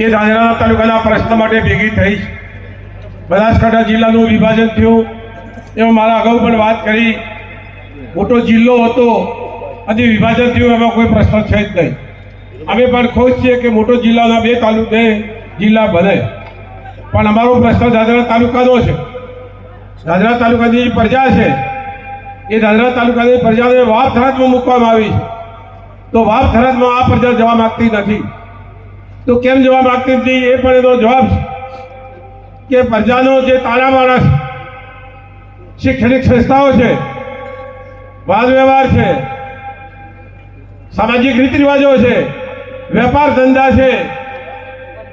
એ ધાનેરા તાલુકાના પ્રશ્ન માટે ભેગી થઈ. બનાસકાંઠા જિલ્લાનું વિભાજન થયું. એમાં મારા અગાઉ પણ વાત કરી. મોટો જિલ્લો હતો. અને વિભાજન થયું, એમાં કોઈ પ્રશ્ન છે જ નહીં. અમે પણ ખુશ છીએ કે મોટો જિલ્લાના બે તાલુક બે જિલ્લા બને. પણ અમારો પ્રશ્ન દાદરા તાલુકાનો છે. દાદરા તાલુકાની જે પ્રજા છે, એ દાદરા તાલુકાની પ્રજાને વાપ થરાદમાં મૂકવામાં આવી છે. તો વાપ થરાદમાં આ પ્રજા જવા માગતી નથી. તો કેમ જવા માગતી નથી એ પણ એનો જવાબ કે પ્રજાનો જે તાળા માણસ શૈક્ષણિક સંસ્થાઓ છે, વાદ વ્યવહાર છે, સામાજિક રીત રિવાજો છે, વેપાર ધંધા છે,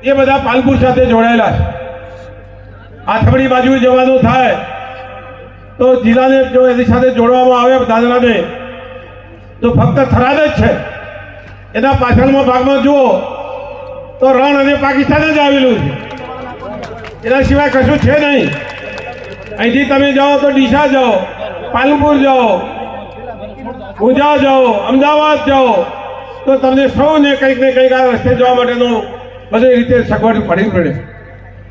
એ બધા પાલપુર સાથે જોડાયેલા છે. આથમડી બાજુ જવાનું થાય તો જિલ્લાને જો એની સાથે જોડવામાં આવે દાદરાને, તો ફક્ત થરાદ જ છે. એના પાછળના ભાગમાં જુઓ. તો રણ અને પાકિસ્તાન જ આવેલું છે. એના સિવાય કશું છે નહીં. અહીંથી તમે જાઓ તો ડીસા જાઓ, પાલનપુર જાઓ ઉજા જાઓ, અમદાવાદ જાઓ, તો તમને સૌને કંઈક ને કંઈક આ રસ્તે જવા માટેનું બધી રીતે સગવડ પડી પડે.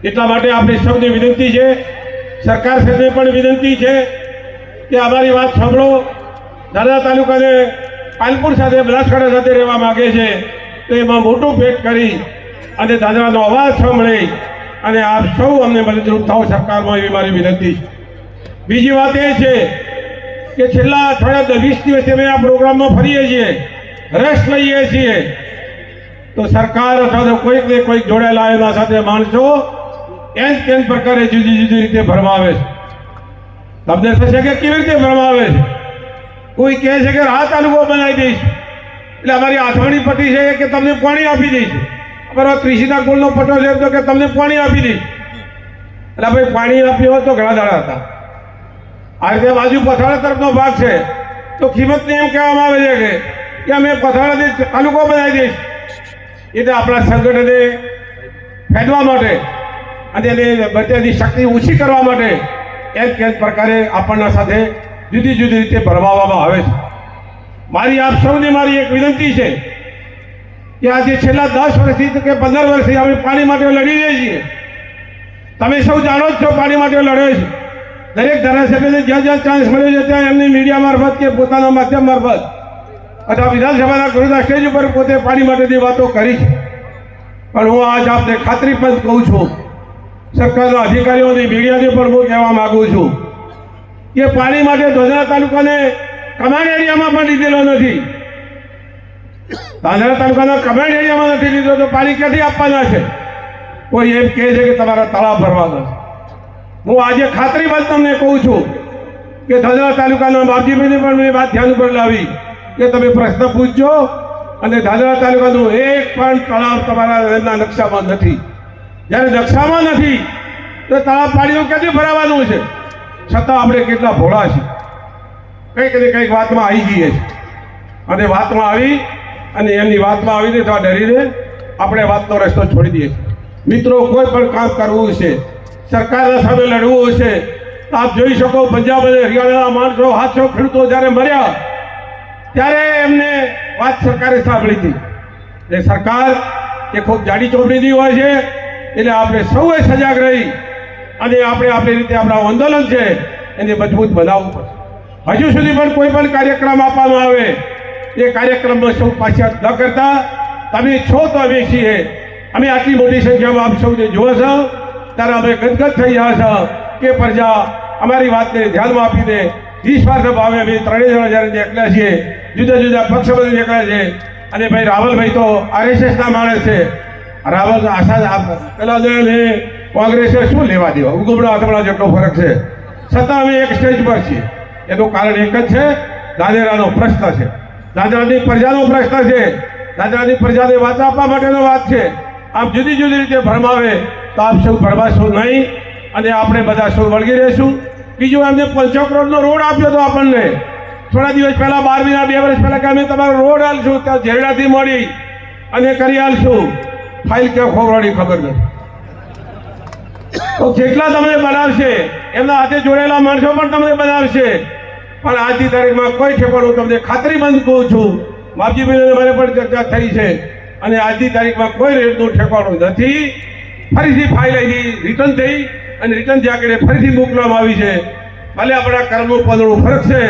એટલા માટે આપણી સૌની વિનંતી છે, સરકાર સાથે પણ વિનંતી છે કે અમારી વાત સાંભળો. દાદા તાલુકાને પાલપુર સાથે બનાસકાંઠા સાથે રહેવા માગે છે. તો એમાં મોટું ભેટ કરી અને દાદરાનો અવાજ સાંભળે અને આપ સૌ અમને મદદરૂપ થાવ સરકારમાં એવી મારી વિનંતી છે. બીજી વાત એ છે કે છેલ્લા અઠવાડિયા વીસ દિવસથી અમે આ પ્રોગ્રામમાં ફરીએ છીએ, રસ લઈએ છીએ. તો સરકાર અથવા તો કોઈક ને કોઈક જોડાયેલા એના સાથે માણસો એન તેન પ્રકારે જુદી જુદી રીતે ભરમાવે છે. તમને થશે કે કેવી રીતે ભરમાવે છે? કોઈ કહે છે કે આ તાલુકો બનાવી દઈશ. એટલે અમારી આથવાણી પટ્ટી છે કે તમને પાણી આપી દઈશ. અમારો ત્રિશીના કુલનો પટ્ટો છે તો કે તમને પાણી આપી દઈશ. એટલે ભાઈ પાણી આપ્યું હોત તો ઘણા દાડા હતા. આ રીતે બાજુ પથાળા તરફનો ભાગ છે. તો કિંમતને એમ કહેવામાં આવે છે કે કે અમે પથાળાથી તાલુકો બનાવી દઈશ. એટલે આપણા સંગઠને ફેંદવા માટે અને એને બધાની શક્તિ ઓછી કરવા માટે એક કેમ પ્રકારે આપણના સાથે જુદી જુદી રીતે ભરવામાં આવે છે. મારી આપ સૌને મારી એક વિનંતી છે કે આજે છેલ્લા દસ વર્ષથી કે પંદર વર્ષથી અમે પાણી માટે લડી રહીએ છીએ. તમે સૌ જાણો જ છો પાણી માટે લડે છે. દરેક ધારાસભ્યને જ્યાં જ્યાં ચાન્સ મળ્યો છે ત્યાં એમની મીડિયા મારફત કે પોતાના માધ્યમ મારફત અથવા વિધાનસભાના ગૃહના સ્ટેજ ઉપર પોતે પાણી માટેની વાતો કરી છે. પણ હું આજ આપને ખાતરી પણ કહું છું. સરકારના અધિકારીઓની મીડિયાને પણ હું કહેવા માગું છું કે પાણી માટે ધોધરા તાલુકાને કમાન્ડ એરિયામાં પણ લીધેલો નથી. ધાંધરા તાલુકાના કમાન એરિયામાં નથી લીધો તો પાણી ક્યાંથી આપવાના છે. કોઈ એમ કહે છે કે તમારા તળાવ ભરવાના છે. હું આજે ખાતરીબદ્ધ તમને કહું છું કે ધાંધરા તાલુકાના બાપજીભાઈને પણ મેં વાત ધ્યાન ઉપર લાવી કે તમે પ્રશ્ન પૂછજો અને ધાંધરા તાલુકાનું એક પણ તળાવ તમારા નકશામાં નથી. જ્યારે નકશામાં નથી, તો તળાવ પાણીઓ ક્યાંથી ભરાવાનું છે? છતાં આપણે કેટલા ભોળા છે કંઈક ને કંઈક વાતમાં આવી ગઈએ છીએ. અને વાતમાં આવી અને એમની વાતમાં આવીને તો ડરીને આપણે વાતનો રસ્તો છોડી દઈએ મિત્રો, કોઈ પણ કામ કરવું છે સરકારના સામે લડવું હશે, તો આપ જોઈ શકો પંજાબ અને હરિયાણાના માણસો હાથસો ખેડૂતો જ્યારે મર્યા, ત્યારે એમને વાત સરકારે સાંભળી હતી. એ સરકાર એ ખૂબ જાડી ચોપડીની હોય છે, એટલે આપણે સૌએ સજાગ રહી અને આપણે આપણી રીતે આપણા આંદોલન છે એને મજબૂત બનાવવું પડશે. હજુ સુધી પણ કોઈ પણ કાર્યક્રમ આપવામાં આવે, એ કાર્યક્રમમાં સૌ પાછા ન કરતા. તમે છો તો અમે છીએ. અમે આટલી મોટી સંખ્યામાં આપ સૌને જુઓ છો. ત્યારે અમે ગદગદ થઈ રહ્યા છો કે પ્રજા, અમારી વાતને ધ્યાનમાં આપીને નિસ્વાર્થ ભાવે અમે ત્રણેય જણા જ્યારે નીકળ્યા છીએ, જુદા જુદા પક્ષ બધા નીકળ્યા છે અને ભાઈ રાવલભાઈ તો આરએસએસના માણસ છે. રાવલ આશા પેલા કોંગ્રેસે શું લેવા દેવા? ઉગમણા આથમણા જેટલો ફરક છે. છતાં અમે એક સ્ટેજ પર છીએ. એનું કારણ એક જ છે, દાદેરાનો પ્રશ્ન છે. દાદરાની પ્રજાનો પ્રશ્ન છે. દાદરાની પ્રજાને વાત આપવા માટેનો વાત છે. આપ જુદી જુદી રીતે ભરમાવે તો આપ સૌ ભરમાશો નહીં અને આપણે બધા સૌ વળગી રહીશું? બીજું એમને પંચો કરોડનો રોડ આપ્યો હતો આપણને. થોડા દિવસ પહેલાં બાર મહિના બે વર્ષ પહેલાં કે અમે તમારો રોડ હાલશું ત્યાં ઝેરડાથી મળી અને કરી હાલશું ફાઇલ કે ખોવડાની ખબર નથી. તો જેટલા તમને બનાવશે, એમના હાથે જોડેલા માણસો પણ તમને બનાવશે. પણ આજની તારીખમાં કોઈ પણ હું તમને ખાતરી બંધ કહું છું બાપજીભાઈને મારે પણ ચર્ચા થઈ છે. અને આજની તારીખમાં કોઈ રેટનું ઠેકાણું નથી. ફરીથી ફાઇલ આવી રિટર્ન થઈ અને રિટર્ન કરીને ફરીથી મોકલવામાં આવી છે. ભલે આપણા કર્મનું પદળું ફરક છે,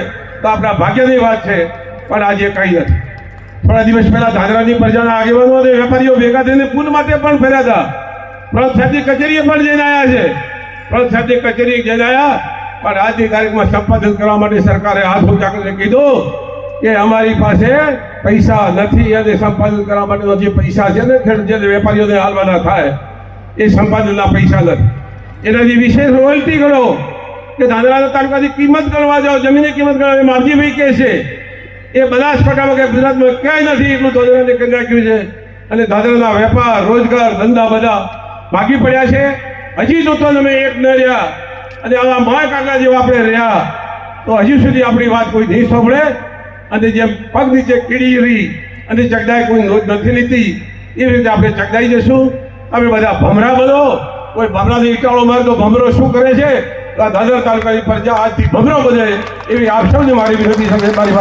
તો આપણા ભાગ્યની વાત છે, પણ આજે કંઈ નથી. થોડા દિવસ પહેલાં ધાંધ્રાની પ્રજાના આગેવાનો અને વેપારીઓ ભેગા થઈને પુલ માટે પણ ફર્યા હતા. પ્રણવ સાહેબની કચેરીએ પણ જઈને આવ્યા છે. પ્રણવ સાહેબની કચેરીએ જઈને આવ્યા પણ આજની તારીખમાં સંપાદન કરવા માટે સરકારે હાથ ઊંચા કરીને કીધું કે અમારી પાસે પૈસા નથી અને સંપાદન કરવા માટેનો જે પૈસા છે ને જે વેપારીઓને હાલવાના થાય, એ સંપાદનના પૈસા નથી. એનાથી વિશેષ રોયલ્ટી ગણો કે ધાંધ્રાના તાલુકાની કિંમત ગણવા જાઓ, જમીનની કિંમત ગણવા માવજીભાઈ કહે છે. એ બનાસકાંઠામાં કે ગુજરાતમાં ક્યાંય નથી, એટલું ધોધરાને કરી નાખ્યું છે. અને ધાંધ્રાના વેપાર, રોજગાર, ધંધા બધા ભાગી પડ્યા છે. હજી તો અમે એક ન રહ્યા અને આવા માય કાકા જેવા આપણે રહ્યા, તો હજી સુધી આપણી વાત કોઈ નહીં સાંભળે. અને જેમ પગ નીચે કીડી રહી અને ચગડાઈ કોઈ નોંધ નથી લીધી, એવી રીતે આપણે ચગડાઈ જશું અમે બધા ભમરા બનો. કોઈ ભમરાને ઈટાળો મારે તો ભમરો શું કરે છે? દાદર તાલુકાની પ્રજા આજથી ભમરો બધે એવી આપ સૌને મારી વિનંતી સમજે મારી વાત